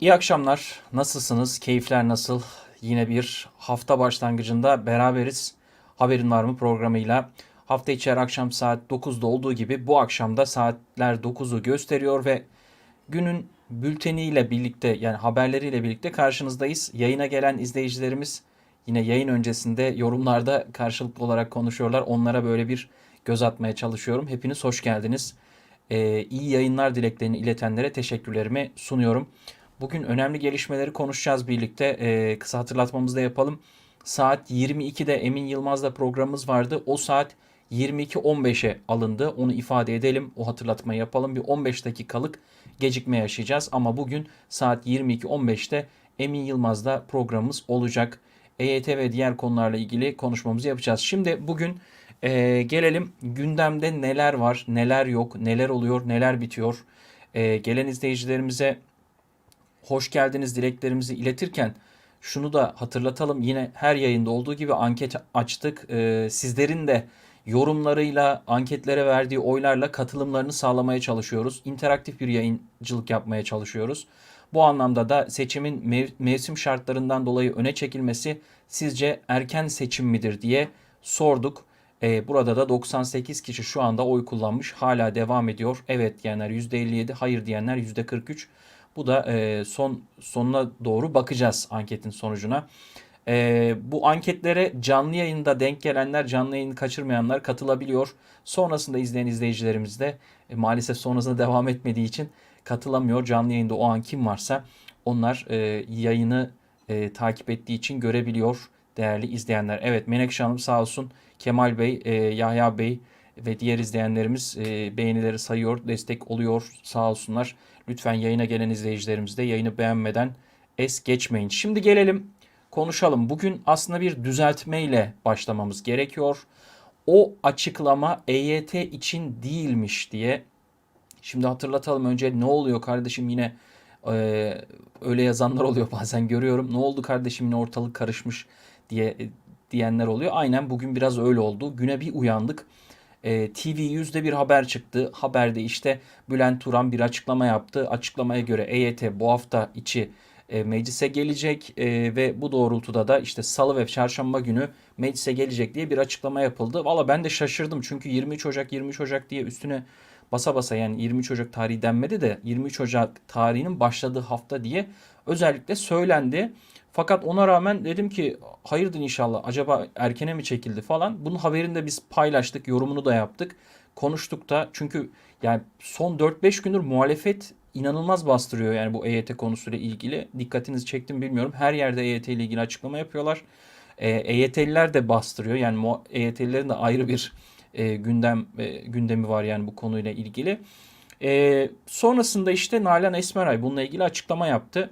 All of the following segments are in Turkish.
İyi akşamlar. Nasılsınız? Keyifler nasıl? Yine bir hafta başlangıcında beraberiz. Haberin var mı programıyla. Hafta içi akşam saat 9'da olduğu gibi bu akşam da saatler 9'u gösteriyor ve günün bülteniyle birlikte yani haberleriyle birlikte karşınızdayız. Yayına gelen izleyicilerimiz yine yayın öncesinde yorumlarda karşılıklı olarak konuşuyorlar. Onlara böyle bir göz atmaya çalışıyorum. Hepiniz hoş geldiniz. Ee, iyi yayınlar dileklerini iletenlere teşekkürlerimi sunuyorum. Bugün önemli gelişmeleri konuşacağız birlikte. Ee, kısa hatırlatmamızı da yapalım. Saat 22'de Emin Yılmaz'la programımız vardı. O saat 22.15'e alındı. Onu ifade edelim. O hatırlatmayı yapalım. Bir 15 dakikalık gecikme yaşayacağız. Ama bugün saat 22.15'te Emin Yılmaz'la programımız olacak. EYT ve diğer konularla ilgili konuşmamızı yapacağız. Şimdi bugün e, gelelim gündemde neler var, neler yok, neler oluyor, neler bitiyor. E, gelen izleyicilerimize hoş geldiniz dileklerimizi iletirken şunu da hatırlatalım. Yine her yayında olduğu gibi anket açtık. Ee, sizlerin de yorumlarıyla, anketlere verdiği oylarla katılımlarını sağlamaya çalışıyoruz. İnteraktif bir yayıncılık yapmaya çalışıyoruz. Bu anlamda da seçimin mev- mevsim şartlarından dolayı öne çekilmesi sizce erken seçim midir diye sorduk. Ee, burada da 98 kişi şu anda oy kullanmış. Hala devam ediyor. Evet diyenler %57, hayır diyenler %43. Bu da e, son sonuna doğru bakacağız anketin sonucuna. E, bu anketlere canlı yayında denk gelenler, canlı yayını kaçırmayanlar katılabiliyor. Sonrasında izleyen izleyicilerimiz de e, maalesef sonrasında devam etmediği için katılamıyor. Canlı yayında o an kim varsa onlar e, yayını e, takip ettiği için görebiliyor değerli izleyenler. Evet Menekşe Hanım sağ olsun Kemal Bey, e, Yahya Bey ve diğer izleyenlerimiz e, beğenileri sayıyor, destek oluyor sağ olsunlar. Lütfen yayına gelen izleyicilerimiz de yayını beğenmeden es geçmeyin. Şimdi gelelim konuşalım. Bugün aslında bir düzeltme ile başlamamız gerekiyor. O açıklama EYT için değilmiş diye. Şimdi hatırlatalım önce ne oluyor kardeşim yine e, öyle yazanlar oluyor bazen görüyorum. Ne oldu kardeşim yine ortalık karışmış diye diyenler oluyor. Aynen bugün biraz öyle oldu. Güne bir uyandık. E, TV yüzde bir haber çıktı. Haberde işte Bülent Turan bir açıklama yaptı. Açıklamaya göre EYT bu hafta içi e, meclise gelecek e, ve bu doğrultuda da işte salı ve çarşamba günü meclise gelecek diye bir açıklama yapıldı. Valla ben de şaşırdım çünkü 23 Ocak 23 Ocak diye üstüne basa basa yani 23 Ocak tarihi denmedi de 23 Ocak tarihinin başladığı hafta diye özellikle söylendi. Fakat ona rağmen dedim ki hayırdır inşallah acaba erkene mi çekildi falan. Bunun haberini de biz paylaştık, yorumunu da yaptık. Konuştuk da çünkü yani son 4-5 gündür muhalefet inanılmaz bastırıyor yani bu EYT konusuyla ilgili. Dikkatinizi çektim bilmiyorum. Her yerde EYT ile ilgili açıklama yapıyorlar. E, EYT'liler de bastırıyor. Yani EYT'lilerin de ayrı bir e, gündem e, gündemi var yani bu konuyla ilgili. E, sonrasında işte Nalan Esmeray bununla ilgili açıklama yaptı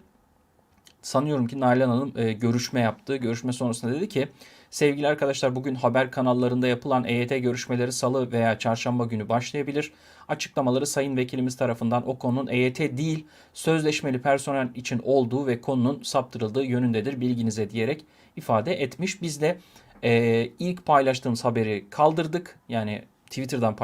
sanıyorum ki Nalan Hanım e, görüşme yaptı. Görüşme sonrasında dedi ki sevgili arkadaşlar bugün haber kanallarında yapılan EYT görüşmeleri salı veya çarşamba günü başlayabilir. Açıklamaları sayın vekilimiz tarafından o konunun EYT değil sözleşmeli personel için olduğu ve konunun saptırıldığı yönündedir bilginize diyerek ifade etmiş. Biz de e, ilk paylaştığımız haberi kaldırdık. Yani Twitter'dan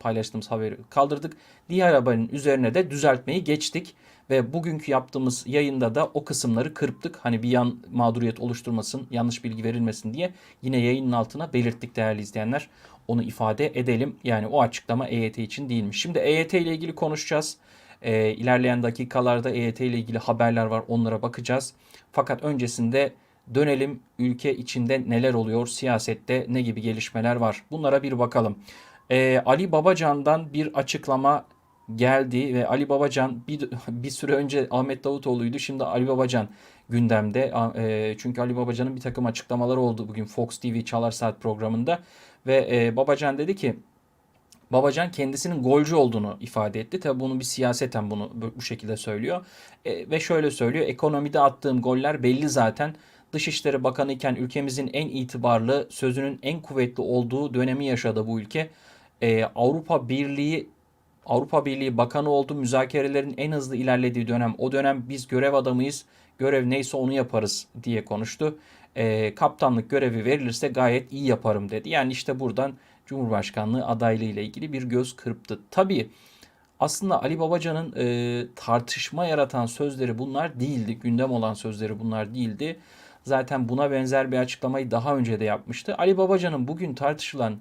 paylaştığımız haberi kaldırdık. Diğer haberin üzerine de düzeltmeyi geçtik. Ve bugünkü yaptığımız yayında da o kısımları kırptık. Hani bir yan mağduriyet oluşturmasın, yanlış bilgi verilmesin diye yine yayının altına belirttik değerli izleyenler. Onu ifade edelim. Yani o açıklama EYT için değilmiş. Şimdi EYT ile ilgili konuşacağız. E, ilerleyen dakikalarda EYT ile ilgili haberler var. Onlara bakacağız. Fakat öncesinde dönelim ülke içinde neler oluyor, siyasette ne gibi gelişmeler var. Bunlara bir bakalım. E, Ali Babacan'dan bir açıklama geldi ve Ali Babacan bir, bir süre önce Ahmet Davutoğlu'ydu. Şimdi Ali Babacan gündemde. E, çünkü Ali Babacan'ın bir takım açıklamaları oldu bugün Fox TV Çalar Saat programında. Ve e, Babacan dedi ki Babacan kendisinin golcü olduğunu ifade etti. Tabi bunu bir siyaseten bunu bu şekilde söylüyor. E, ve şöyle söylüyor. Ekonomide attığım goller belli zaten. Dışişleri Bakanı iken ülkemizin en itibarlı, sözünün en kuvvetli olduğu dönemi yaşadı bu ülke. Ee, Avrupa Birliği Avrupa Birliği Bakanı oldu. Müzakerelerin en hızlı ilerlediği dönem. O dönem biz görev adamıyız. Görev neyse onu yaparız diye konuştu. E, kaptanlık görevi verilirse gayet iyi yaparım dedi. Yani işte buradan Cumhurbaşkanlığı adaylığı ile ilgili bir göz kırptı. Tabii Aslında Ali Babacan'ın e, tartışma yaratan sözleri bunlar değildi. Gündem olan sözleri bunlar değildi. Zaten buna benzer bir açıklamayı daha önce de yapmıştı. Ali Babacan'ın bugün tartışılan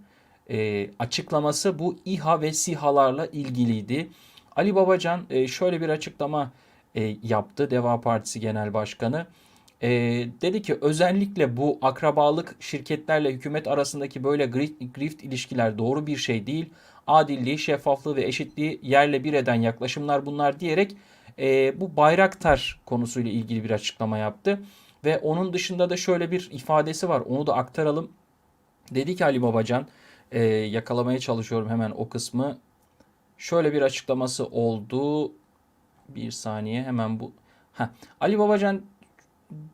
e, açıklaması bu İHA ve SİHA'larla ilgiliydi. Ali Babacan e, şöyle bir açıklama e, yaptı Deva Partisi Genel Başkanı. E, dedi ki özellikle bu akrabalık şirketlerle hükümet arasındaki böyle grift, grift ilişkiler doğru bir şey değil. Adilliği, şeffaflığı ve eşitliği yerle bir eden yaklaşımlar bunlar diyerek e, bu Bayraktar konusuyla ilgili bir açıklama yaptı. Ve onun dışında da şöyle bir ifadesi var onu da aktaralım. Dedi ki Ali Babacan e, yakalamaya çalışıyorum hemen o kısmı. Şöyle bir açıklaması oldu. Bir saniye hemen bu. Heh. Ali Babacan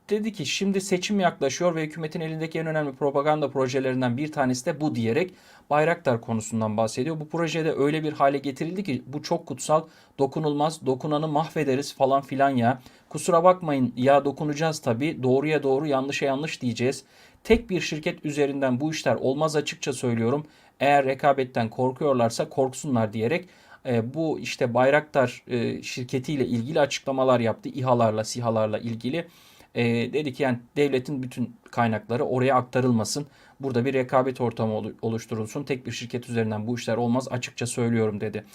dedi ki şimdi seçim yaklaşıyor ve hükümetin elindeki en önemli propaganda projelerinden bir tanesi de bu diyerek Bayraktar konusundan bahsediyor. Bu projede öyle bir hale getirildi ki bu çok kutsal, dokunulmaz, dokunanı mahvederiz falan filan ya. Kusura bakmayın ya dokunacağız tabii. Doğruya doğru, yanlışa yanlış diyeceğiz. Tek bir şirket üzerinden bu işler olmaz açıkça söylüyorum. Eğer rekabetten korkuyorlarsa korksunlar diyerek e, bu işte Bayraktar e, şirketiyle ilgili açıklamalar yaptı. İHA'larla, SİHA'larla ilgili. E, dedi ki yani devletin bütün kaynakları oraya aktarılmasın. Burada bir rekabet ortamı oluşturulsun. Tek bir şirket üzerinden bu işler olmaz açıkça söylüyorum dedi.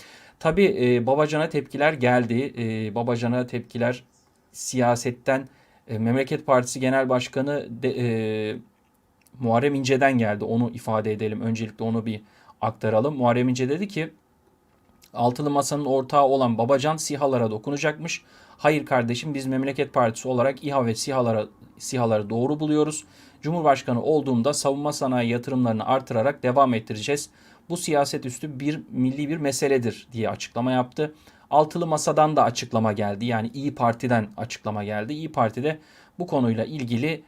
Tabi e, Babacan'a tepkiler geldi. E, Babacan'a tepkiler siyasetten e, Memleket Partisi Genel Başkanı de, e, Muharrem İnce'den geldi. Onu ifade edelim. Öncelikle onu bir aktaralım. Muharrem İnce dedi ki Altılı Masa'nın ortağı olan Babacan SİHA'lara dokunacakmış. Hayır kardeşim biz Memleket Partisi olarak İHA ve SİHA'lara SİHA'ları doğru buluyoruz. Cumhurbaşkanı olduğumda savunma sanayi yatırımlarını artırarak devam ettireceğiz. Bu siyaset üstü bir milli bir meseledir diye açıklama yaptı. Altılı Masa'dan da açıklama geldi. Yani İyi Parti'den açıklama geldi. İyi Parti'de bu konuyla ilgili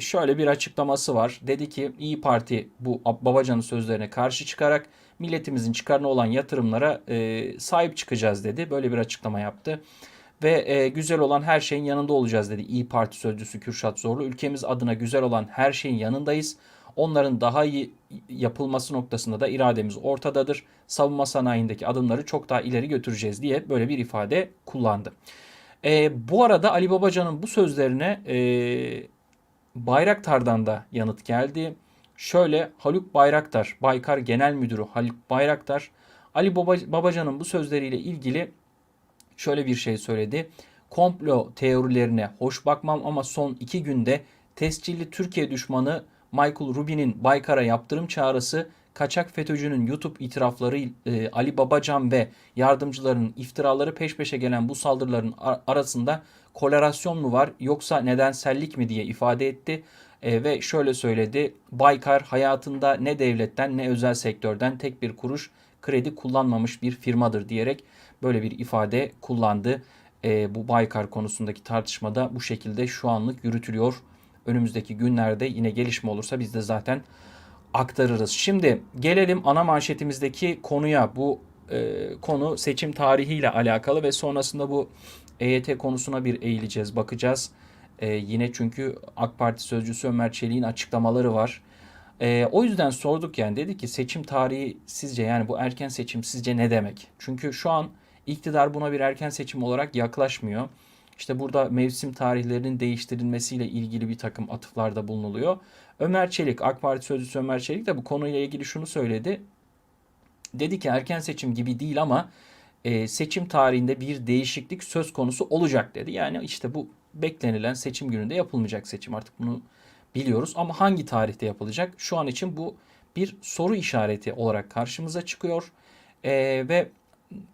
şöyle bir açıklaması var. Dedi ki İyi Parti bu Babacan'ın sözlerine karşı çıkarak milletimizin çıkarına olan yatırımlara e, sahip çıkacağız dedi. Böyle bir açıklama yaptı. Ve e, güzel olan her şeyin yanında olacağız dedi İyi Parti sözcüsü Kürşat Zorlu. Ülkemiz adına güzel olan her şeyin yanındayız. Onların daha iyi yapılması noktasında da irademiz ortadadır. Savunma sanayindeki adımları çok daha ileri götüreceğiz diye böyle bir ifade kullandı. E, bu arada Ali Babacan'ın bu sözlerine e, Bayraktar'dan da yanıt geldi. Şöyle Haluk Bayraktar, Baykar Genel Müdürü Haluk Bayraktar, Ali Babacan'ın bu sözleriyle ilgili şöyle bir şey söyledi. Komplo teorilerine hoş bakmam ama son iki günde tescilli Türkiye düşmanı Michael Rubin'in Baykar'a yaptırım çağrısı, kaçak FETÖ'cünün YouTube itirafları e, Ali Babacan ve yardımcılarının iftiraları peş peşe gelen bu saldırıların arasında kolerasyon mu var yoksa nedensellik mi diye ifade etti. E, ve şöyle söyledi. Baykar hayatında ne devletten ne özel sektörden tek bir kuruş kredi kullanmamış bir firmadır diyerek böyle bir ifade kullandı. E, bu Baykar konusundaki tartışmada bu şekilde şu anlık yürütülüyor. Önümüzdeki günlerde yine gelişme olursa biz de zaten aktarırız. Şimdi gelelim ana manşetimizdeki konuya. Bu e, konu seçim tarihiyle alakalı ve sonrasında bu EYT konusuna bir eğileceğiz, bakacağız. E, yine çünkü AK Parti sözcüsü Ömer Çelik'in açıklamaları var. E, o yüzden sorduk yani dedi ki seçim tarihi sizce yani bu erken seçim sizce ne demek? Çünkü şu an iktidar buna bir erken seçim olarak yaklaşmıyor. İşte burada mevsim tarihlerinin değiştirilmesiyle ilgili bir takım atıflarda bulunuluyor. Ömer Çelik, AK Parti sözcüsü Ömer Çelik de bu konuyla ilgili şunu söyledi. Dedi ki erken seçim gibi değil ama e, seçim tarihinde bir değişiklik söz konusu olacak dedi. Yani işte bu beklenilen seçim gününde yapılmayacak seçim artık bunu biliyoruz ama hangi tarihte yapılacak? Şu an için bu bir soru işareti olarak karşımıza çıkıyor. E, ve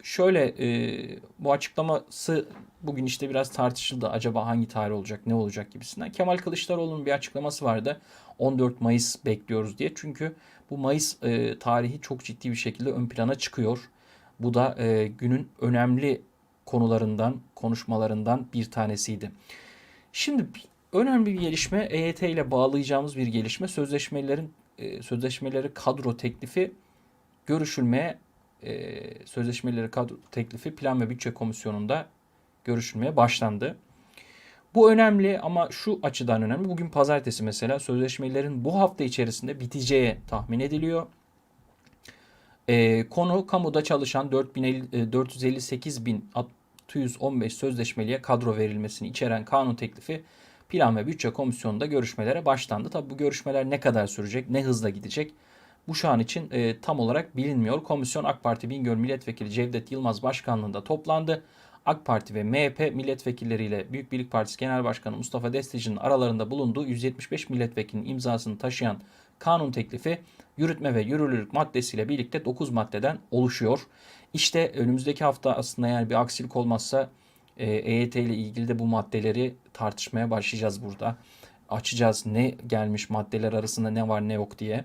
şöyle e, bu açıklaması bugün işte biraz tartışıldı. Acaba hangi tarih olacak, ne olacak gibisinden. Kemal Kılıçdaroğlu'nun bir açıklaması vardı. 14 Mayıs bekliyoruz diye. Çünkü bu Mayıs e, tarihi çok ciddi bir şekilde ön plana çıkıyor. Bu da e, günün önemli konularından, konuşmalarından bir tanesiydi. Şimdi önemli bir gelişme EYT ile bağlayacağımız bir gelişme sözleşmelerin e, sözleşmeleri kadro teklifi görüşülmeye e, sözleşmeleri kadro teklifi Plan ve Bütçe Komisyonu'nda görüşülmeye başlandı. Bu önemli ama şu açıdan önemli. Bugün pazartesi mesela sözleşmelerin bu hafta içerisinde biteceği tahmin ediliyor. E, konu kamuda çalışan 458.615 sözleşmeliye kadro verilmesini içeren kanun teklifi Plan ve Bütçe Komisyonu'nda görüşmelere başlandı. Tabi bu görüşmeler ne kadar sürecek, ne hızla gidecek bu şu an için e, tam olarak bilinmiyor. Komisyon AK Parti Bingöl Milletvekili Cevdet Yılmaz başkanlığında toplandı. AK Parti ve MHP milletvekilleriyle Büyük Birlik Partisi Genel Başkanı Mustafa Destici'nin aralarında bulunduğu 175 milletvekilinin imzasını taşıyan kanun teklifi yürütme ve yürürlülük maddesiyle birlikte 9 maddeden oluşuyor. İşte önümüzdeki hafta aslında yani bir aksilik olmazsa e, EYT ile ilgili de bu maddeleri tartışmaya başlayacağız burada. Açacağız ne gelmiş maddeler arasında ne var ne yok diye.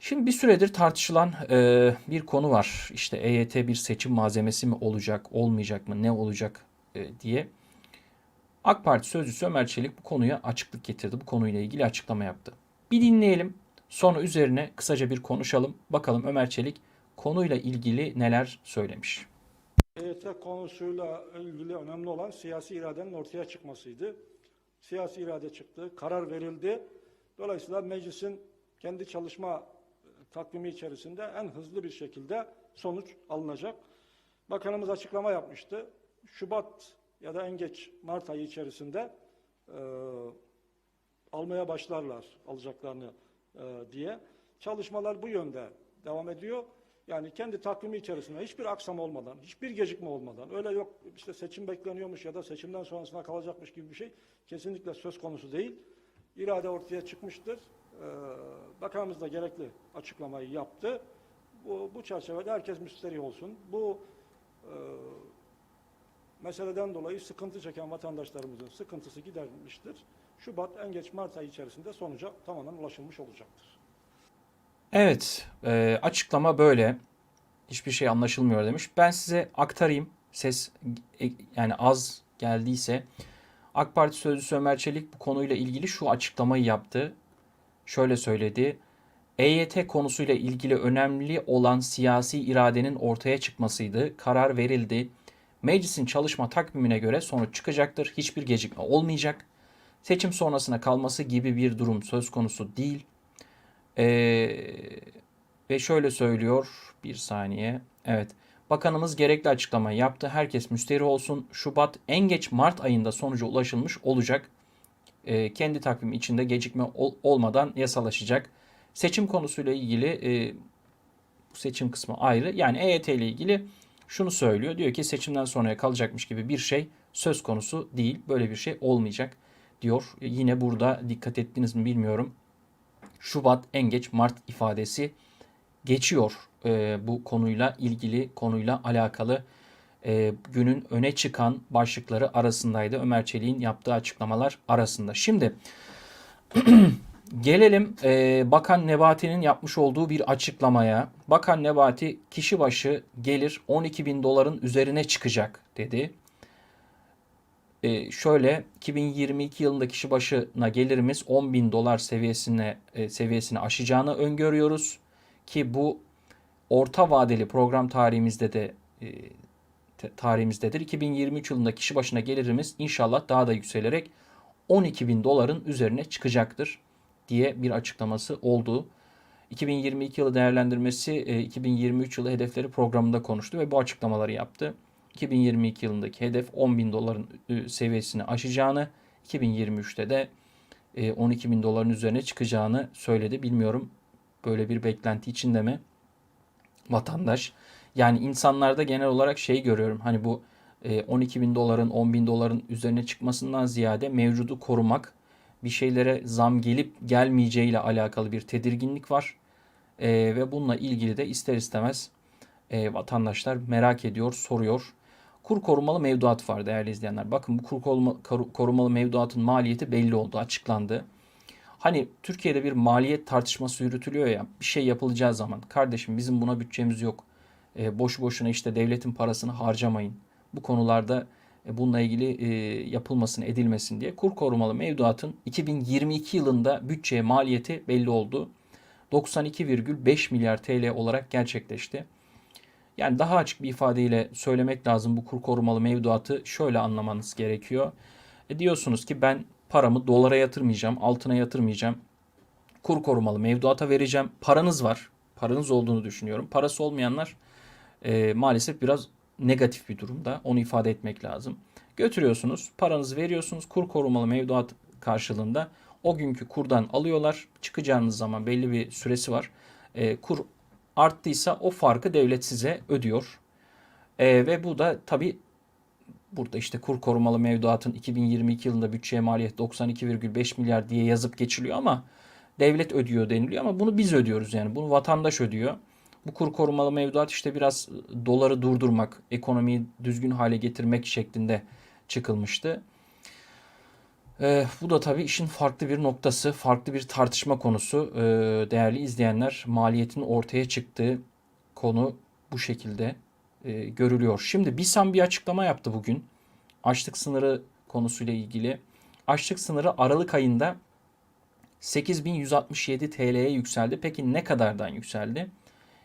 Şimdi bir süredir tartışılan e, bir konu var. İşte EYT bir seçim malzemesi mi olacak, olmayacak mı, ne olacak e, diye. AK Parti sözcüsü Ömer Çelik bu konuya açıklık getirdi. Bu konuyla ilgili açıklama yaptı. Bir dinleyelim. Sonra üzerine kısaca bir konuşalım. Bakalım Ömer Çelik konuyla ilgili neler söylemiş. EYT konusuyla ilgili önemli olan siyasi iradenin ortaya çıkmasıydı. Siyasi irade çıktı, karar verildi. Dolayısıyla meclisin kendi çalışma e, takvimi içerisinde en hızlı bir şekilde sonuç alınacak. Bakanımız açıklama yapmıştı. Şubat ya da en geç Mart ayı içerisinde e, almaya başlarlar alacaklarını e, diye. Çalışmalar bu yönde devam ediyor. Yani kendi takvimi içerisinde hiçbir aksam olmadan, hiçbir gecikme olmadan, öyle yok işte seçim bekleniyormuş ya da seçimden sonrasına kalacakmış gibi bir şey kesinlikle söz konusu değil. İrade ortaya çıkmıştır. Ee, bakanımız da gerekli açıklamayı yaptı. Bu, bu çerçevede herkes müsterih olsun. Bu e, meseleden dolayı sıkıntı çeken vatandaşlarımızın sıkıntısı giderilmiştir. Şubat en geç Mart ayı içerisinde sonuca tamamen ulaşılmış olacaktır. Evet, e, açıklama böyle. Hiçbir şey anlaşılmıyor demiş. Ben size aktarayım. Ses e, yani az geldiyse. AK Parti sözcüsü Ömer Çelik bu konuyla ilgili şu açıklamayı yaptı. Şöyle söyledi. EYT konusuyla ilgili önemli olan siyasi iradenin ortaya çıkmasıydı. Karar verildi. Meclisin çalışma takvimine göre sonuç çıkacaktır. Hiçbir gecikme olmayacak. Seçim sonrasına kalması gibi bir durum söz konusu değil. Ee, ve şöyle söylüyor bir saniye. Evet. Bakanımız gerekli açıklamayı yaptı. Herkes müsterih olsun. Şubat en geç Mart ayında sonuca ulaşılmış olacak. Ee, kendi takvimi içinde gecikme ol- olmadan yasalaşacak. Seçim konusuyla ilgili e, bu seçim kısmı ayrı. Yani EYT ile ilgili şunu söylüyor. Diyor ki seçimden sonraya kalacakmış gibi bir şey söz konusu değil. Böyle bir şey olmayacak diyor. Yine burada dikkat ettiniz mi bilmiyorum. Şubat en geç Mart ifadesi geçiyor e, bu konuyla ilgili konuyla alakalı e, günün öne çıkan başlıkları arasındaydı Ömer Çelik'in yaptığı açıklamalar arasında. Şimdi gelelim e, Bakan Nebati'nin yapmış olduğu bir açıklamaya. Bakan Nebati kişi başı gelir 12 bin doların üzerine çıkacak dedi. E, şöyle 2022 yılında kişi başına gelirimiz 10 bin dolar seviyesine e, seviyesini aşacağını öngörüyoruz ki bu orta vadeli program tarihimizde de e, tarihimizdedir. 2023 yılında kişi başına gelirimiz inşallah daha da yükselerek 12 bin doların üzerine çıkacaktır diye bir açıklaması oldu. 2022 yılı değerlendirmesi e, 2023 yılı hedefleri programında konuştu ve bu açıklamaları yaptı. 2022 yılındaki hedef 10 bin doların e, seviyesini aşacağını, 2023'te de e, 12 bin doların üzerine çıkacağını söyledi. Bilmiyorum böyle bir beklenti içinde mi vatandaş? Yani insanlarda genel olarak şey görüyorum. Hani bu e, 12 bin doların 10 bin doların üzerine çıkmasından ziyade mevcudu korumak bir şeylere zam gelip gelmeyeceğiyle alakalı bir tedirginlik var. E, ve bununla ilgili de ister istemez e, vatandaşlar merak ediyor, soruyor. Kur korumalı mevduat var değerli izleyenler. Bakın bu kur koruma- koru- korumalı mevduatın maliyeti belli oldu, açıklandı. Hani Türkiye'de bir maliyet tartışması yürütülüyor ya bir şey yapılacağı zaman kardeşim bizim buna bütçemiz yok. E, boşu boşuna işte devletin parasını harcamayın. Bu konularda e, bununla ilgili e, yapılmasın edilmesin diye kur korumalı mevduatın 2022 yılında bütçeye maliyeti belli oldu. 92,5 milyar TL olarak gerçekleşti. Yani daha açık bir ifadeyle söylemek lazım bu kur korumalı mevduatı şöyle anlamanız gerekiyor. E diyorsunuz ki ben paramı dolara yatırmayacağım, altına yatırmayacağım. Kur korumalı mevduata vereceğim. Paranız var. paranız olduğunu düşünüyorum. Parası olmayanlar e, maalesef biraz negatif bir durumda. Onu ifade etmek lazım. Götürüyorsunuz, paranızı veriyorsunuz. Kur korumalı mevduat karşılığında o günkü kurdan alıyorlar. Çıkacağınız zaman belli bir süresi var. E, kur arttıysa o farkı devlet size ödüyor. E, ve bu da tabii burada işte kur korumalı mevduatın 2022 yılında bütçeye maliyet 92,5 milyar diye yazıp geçiliyor ama devlet ödüyor deniliyor ama bunu biz ödüyoruz yani. Bunu vatandaş ödüyor. Bu kur korumalı mevduat işte biraz doları durdurmak, ekonomiyi düzgün hale getirmek şeklinde çıkılmıştı. Ee, bu da tabii işin farklı bir noktası, farklı bir tartışma konusu. Ee, değerli izleyenler, maliyetin ortaya çıktığı konu bu şekilde e, görülüyor. Şimdi BİSAM bir açıklama yaptı bugün. Açlık sınırı konusuyla ilgili. Açlık sınırı Aralık ayında 8167 TL'ye yükseldi. Peki ne kadardan yükseldi?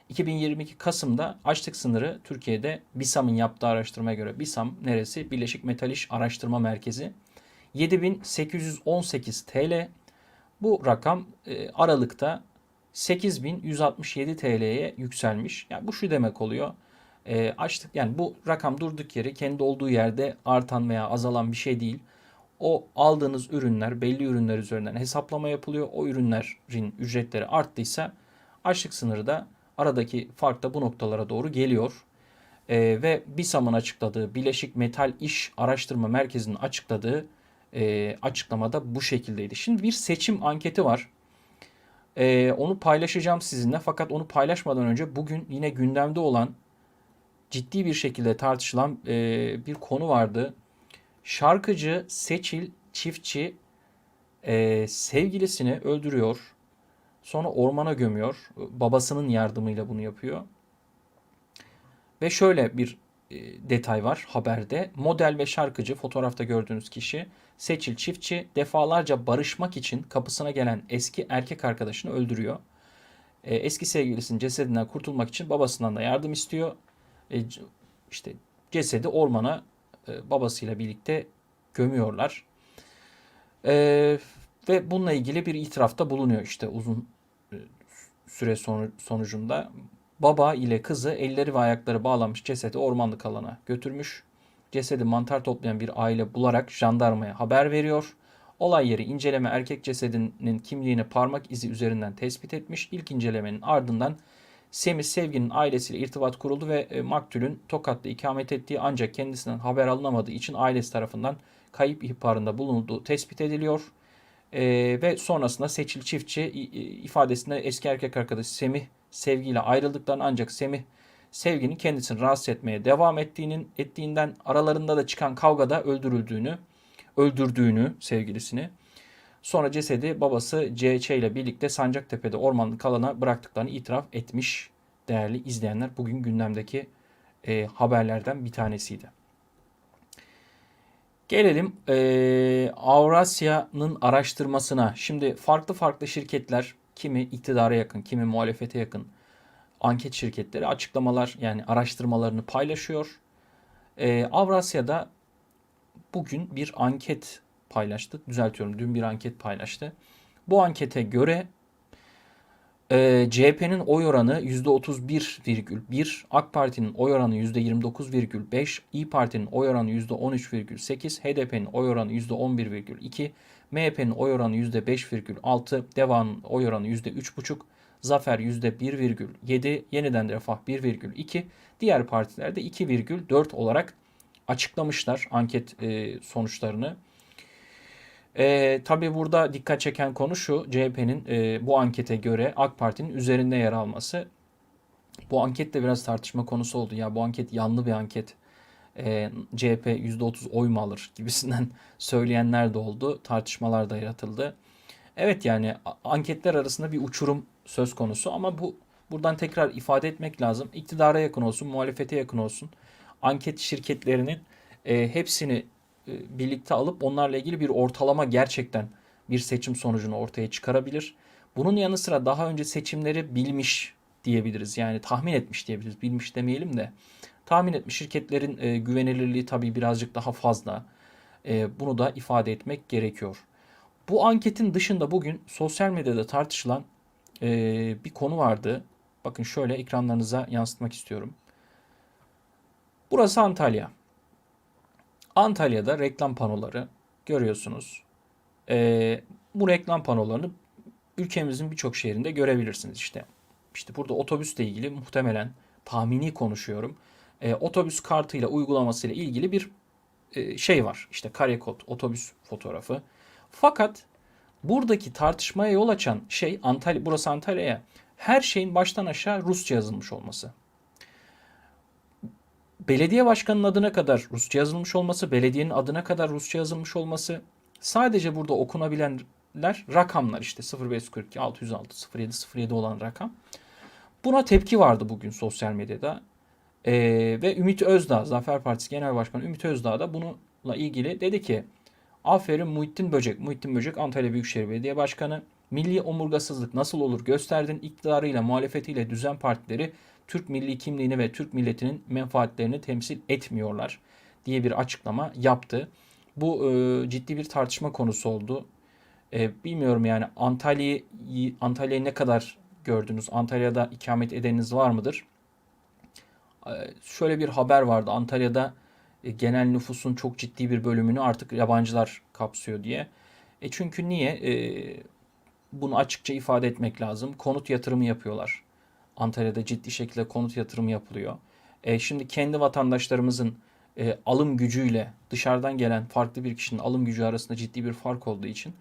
2022 Kasım'da açlık sınırı Türkiye'de BİSAM'ın yaptığı araştırmaya göre BİSAM neresi? Birleşik Metal İş Araştırma Merkezi. 7818 TL. Bu rakam e, Aralık'ta 8167 TL'ye yükselmiş. Yani bu şu demek oluyor. E, açlık yani bu rakam durduk yere kendi olduğu yerde artan veya azalan bir şey değil. O aldığınız ürünler belli ürünler üzerinden hesaplama yapılıyor. O ürünlerin ücretleri arttıysa açlık sınırı da aradaki fark da bu noktalara doğru geliyor. E, ve BİSAM'ın açıkladığı Bileşik Metal İş Araştırma Merkezi'nin açıkladığı e, açıklamada bu şekildeydi. Şimdi bir seçim anketi var. E, onu paylaşacağım sizinle fakat onu paylaşmadan önce bugün yine gündemde olan ciddi bir şekilde tartışılan e, bir konu vardı. Şarkıcı Seçil Çiftçi e, sevgilisini öldürüyor. Sonra ormana gömüyor. Babasının yardımıyla bunu yapıyor. Ve şöyle bir detay var haberde. Model ve şarkıcı fotoğrafta gördüğünüz kişi Seçil Çiftçi defalarca barışmak için kapısına gelen eski erkek arkadaşını öldürüyor. E, eski sevgilisinin cesedinden kurtulmak için babasından da yardım istiyor. E, işte cesedi ormana e, babasıyla birlikte gömüyorlar. E, ve bununla ilgili bir itirafta bulunuyor işte uzun e, süre sonu- sonucunda. Baba ile kızı elleri ve ayakları bağlanmış cesedi ormanlık alana götürmüş. Cesedi mantar toplayan bir aile bularak jandarmaya haber veriyor. Olay yeri inceleme erkek cesedinin kimliğini parmak izi üzerinden tespit etmiş. İlk incelemenin ardından Semih Sevgi'nin ailesiyle irtibat kuruldu ve e, maktulün Tokat'ta ikamet ettiği ancak kendisinden haber alınamadığı için ailesi tarafından kayıp ihbarında bulunduğu tespit ediliyor. E, ve sonrasında Seçil Çiftçi ifadesinde eski erkek arkadaşı Semih Sevgi ile ayrıldıklarını ancak Semih Sevgi'nin kendisini rahatsız etmeye devam ettiğinin ettiğinden aralarında da çıkan kavgada öldürüldüğünü, öldürdüğünü sevgilisini. Sonra cesedi babası CC ile birlikte Sancaktepe'de ormanlık alana bıraktıklarını itiraf etmiş değerli izleyenler. Bugün gündemdeki e, haberlerden bir tanesiydi. Gelelim e, Avrasya'nın araştırmasına. Şimdi farklı farklı şirketler kimi iktidara yakın, kimi muhalefete yakın anket şirketleri açıklamalar yani araştırmalarını paylaşıyor. E, Avrasya'da bugün bir anket paylaştı. Düzeltiyorum dün bir anket paylaştı. Bu ankete göre e, CHP'nin oy oranı %31,1, AK Parti'nin oy oranı %29,5, İyi Parti'nin oy oranı %13,8, HDP'nin oy oranı %11,2, MHP'nin oy oranı %5,6, DEVA'nın oy oranı %3,5, Zafer %1,7, Yeniden Refah 1,2, diğer partiler de 2,4 olarak açıklamışlar anket e, sonuçlarını. E, tabii burada dikkat çeken konu şu CHP'nin e, bu ankete göre AK Parti'nin üzerinde yer alması. Bu anket de biraz tartışma konusu oldu. Ya bu anket yanlı bir anket. E, CHP %30 oy mu alır gibisinden söyleyenler de oldu. Tartışmalar da yaratıldı. Evet yani anketler arasında bir uçurum söz konusu ama bu buradan tekrar ifade etmek lazım. İktidara yakın olsun, muhalefete yakın olsun. Anket şirketlerinin e, hepsini e, birlikte alıp onlarla ilgili bir ortalama gerçekten bir seçim sonucunu ortaya çıkarabilir. Bunun yanı sıra daha önce seçimleri bilmiş diyebiliriz. Yani tahmin etmiş diyebiliriz. Bilmiş demeyelim de. Tahmin etmiş şirketlerin e, güvenilirliği tabii birazcık daha fazla. E, bunu da ifade etmek gerekiyor. Bu anketin dışında bugün sosyal medyada tartışılan e, bir konu vardı. Bakın şöyle ekranlarınıza yansıtmak istiyorum. Burası Antalya. Antalya'da reklam panoları görüyorsunuz. Ee, bu reklam panolarını ülkemizin birçok şehrinde görebilirsiniz işte. İşte burada otobüsle ilgili muhtemelen tahmini konuşuyorum. Ee, otobüs kartıyla uygulamasıyla ilgili bir e, şey var. İşte kare kod, otobüs fotoğrafı. Fakat buradaki tartışmaya yol açan şey Antalya, burası Antalya'ya her şeyin baştan aşağı Rusça yazılmış olması. Belediye başkanının adına kadar Rusça yazılmış olması, belediyenin adına kadar Rusça yazılmış olması, sadece burada okunabilenler rakamlar işte 0542 606 0707 olan rakam. Buna tepki vardı bugün sosyal medyada. Ee, ve Ümit Özdağ, Zafer Partisi Genel Başkanı Ümit Özdağ da bununla ilgili dedi ki aferin Muhittin Böcek. Muhittin Böcek Antalya Büyükşehir Belediye Başkanı. Milli omurgasızlık nasıl olur gösterdin iktidarıyla muhalefetiyle düzen partileri Türk milli kimliğini ve Türk milletinin menfaatlerini temsil etmiyorlar diye bir açıklama yaptı. Bu e, ciddi bir tartışma konusu oldu. E, bilmiyorum yani Antalya'yı Antalya'yı ne kadar gördünüz? Antalya'da ikamet edeniniz var mıdır? E, şöyle bir haber vardı. Antalya'da e, genel nüfusun çok ciddi bir bölümünü artık yabancılar kapsıyor diye. E çünkü niye? E, bunu açıkça ifade etmek lazım. Konut yatırımı yapıyorlar. Antalya'da ciddi şekilde konut yatırımı yapılıyor. E, şimdi kendi vatandaşlarımızın e, alım gücüyle dışarıdan gelen farklı bir kişinin alım gücü arasında ciddi bir fark olduğu için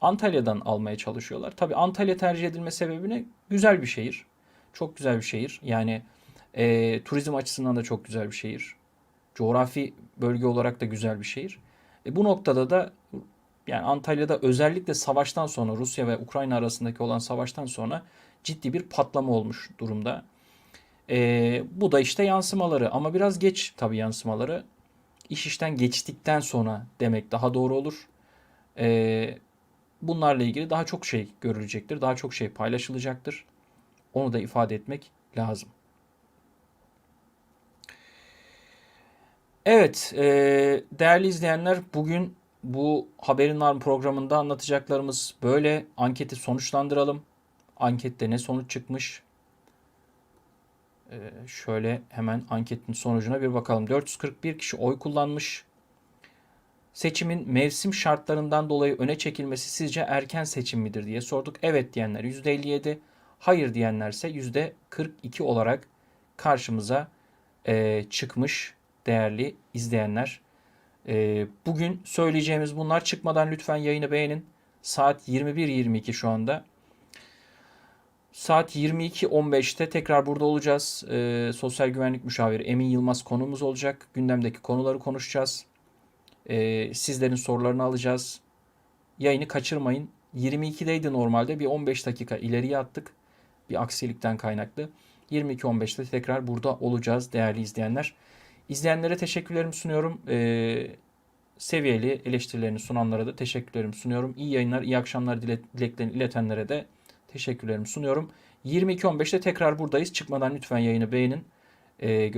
Antalya'dan almaya çalışıyorlar. Tabii Antalya tercih edilme sebebine güzel bir şehir. Çok güzel bir şehir. Yani e, turizm açısından da çok güzel bir şehir. Coğrafi bölge olarak da güzel bir şehir. E, bu noktada da yani Antalya'da özellikle savaştan sonra Rusya ve Ukrayna arasındaki olan savaştan sonra ciddi bir patlama olmuş durumda. E, bu da işte yansımaları ama biraz geç tabii yansımaları. İş işten geçtikten sonra demek daha doğru olur. E, bunlarla ilgili daha çok şey görülecektir. Daha çok şey paylaşılacaktır. Onu da ifade etmek lazım. Evet, e, değerli izleyenler bugün bu Haberin Var mı programında anlatacaklarımız böyle. Anketi sonuçlandıralım. Ankette ne sonuç çıkmış? E, şöyle hemen anketin sonucuna bir bakalım. 441 kişi oy kullanmış. Seçimin mevsim şartlarından dolayı öne çekilmesi sizce erken seçim midir diye sorduk. Evet diyenler %57, hayır diyenlerse %42 olarak karşımıza e, çıkmış değerli izleyenler. E, bugün söyleyeceğimiz bunlar çıkmadan lütfen yayını beğenin. Saat 21.22 şu anda. Saat 22.15'te tekrar burada olacağız. E, Sosyal Güvenlik Müşaviri Emin Yılmaz konumuz olacak. Gündemdeki konuları konuşacağız. E, sizlerin sorularını alacağız. Yayını kaçırmayın. 22'deydi normalde. Bir 15 dakika ileriye attık. Bir aksilikten kaynaklı. 22.15'te tekrar burada olacağız değerli izleyenler. İzleyenlere teşekkürlerimi sunuyorum. Ee, seviyeli eleştirilerini sunanlara da teşekkürlerimi sunuyorum. İyi yayınlar, iyi akşamlar dile, dileklerini iletenlere de teşekkürlerimi sunuyorum. 22.15'te tekrar buradayız. Çıkmadan lütfen yayını beğenin. Ee,